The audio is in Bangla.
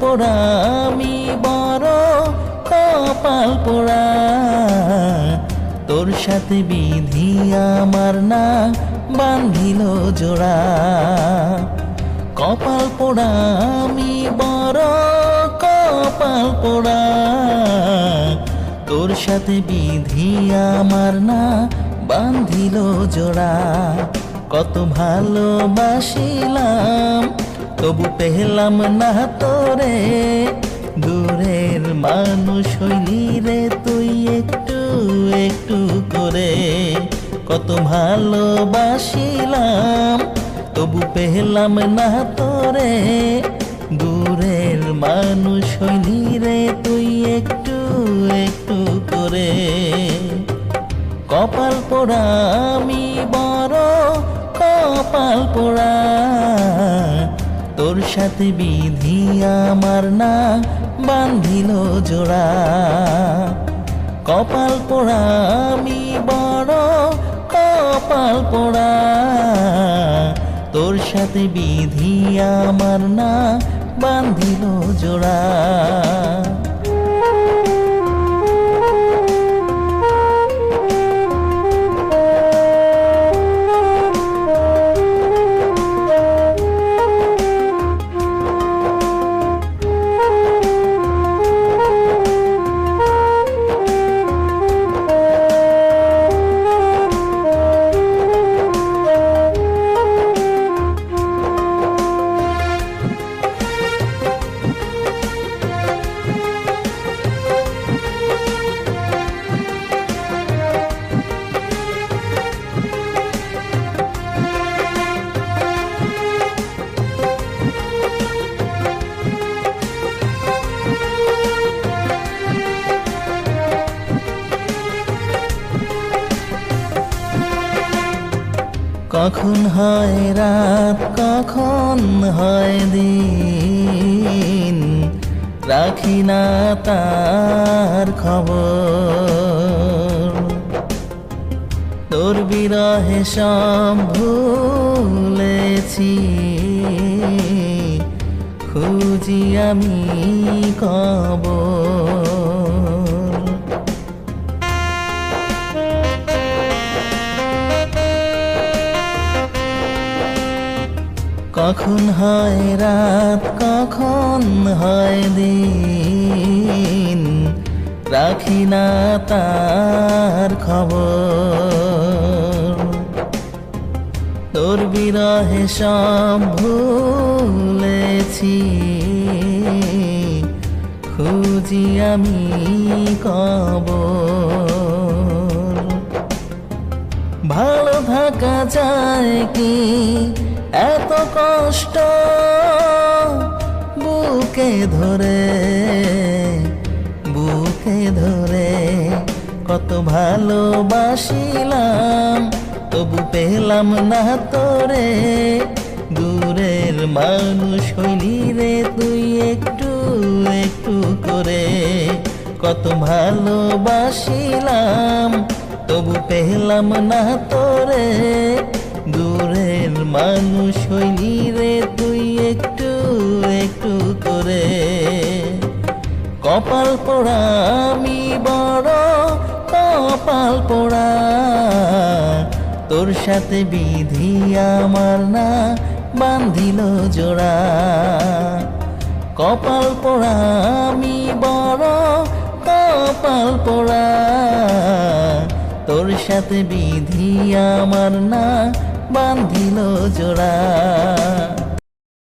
পোড়া আমি বড় কপাল পোড়া। তোর সাথে বিধি আমার না বান্ধিল জোড়া। কপাল পোড়া আমি বড় কপাল পোড়া। তোর সাথে বিধি আমার না বান্ধিল জোড়া। কত ভালোবাসিলাম তবু পেলাম না তোরে, দূরের মানুষ হইলি রে তুই একটু একটু করে। কত ভালোবাসিলাম, তবু পেলাম না তোরে, দূরের মানুষ হইলি রে তুই একটু একটু করে। কপাল পোড়া আমি বড়, কপাল পোড়া তোর সাথে বিধি আমার না বান্ধিল জোড়া। কপাল পোড়া, আমি বড় কপাল পোড়া। তোর সাথে বিধি আমার না বান্ধিল জোড়া। কখন হয় রাত, কখন হয় দিন? রাখি না তার খবর। তোর বিরহে সব ভুলেছি। খুঁজি আমি কবর। কখন হয় রাত, কখন হয় দিন? রাখি না তার খবর। তোর বিরহে সব ভুলেছি। খুঁজি আমি কবর। ভালো থাকা যায় কি? এত কষ্ট বুকে ধরে বুকে ধরে কত ভালোবাসিলাম, তবু পেলাম না তোরে। দূরের মানুষ হইলি রে তুই একটু একটু করে। কত ভালোবাসিলাম, তবু পেলাম না তোরে। মানুষ হইলি রে তুই একটু একটু করে। কপাল পোড়া আমি বড়, কপাল পোড়া। তোর সাথে বিধি আমার না, বান্ধিল জোড়া। কপাল পোড়া আমি বড়, কপাল পোড়া। তোর সাথে বিধি আমার না বান্ধিল জোড়া।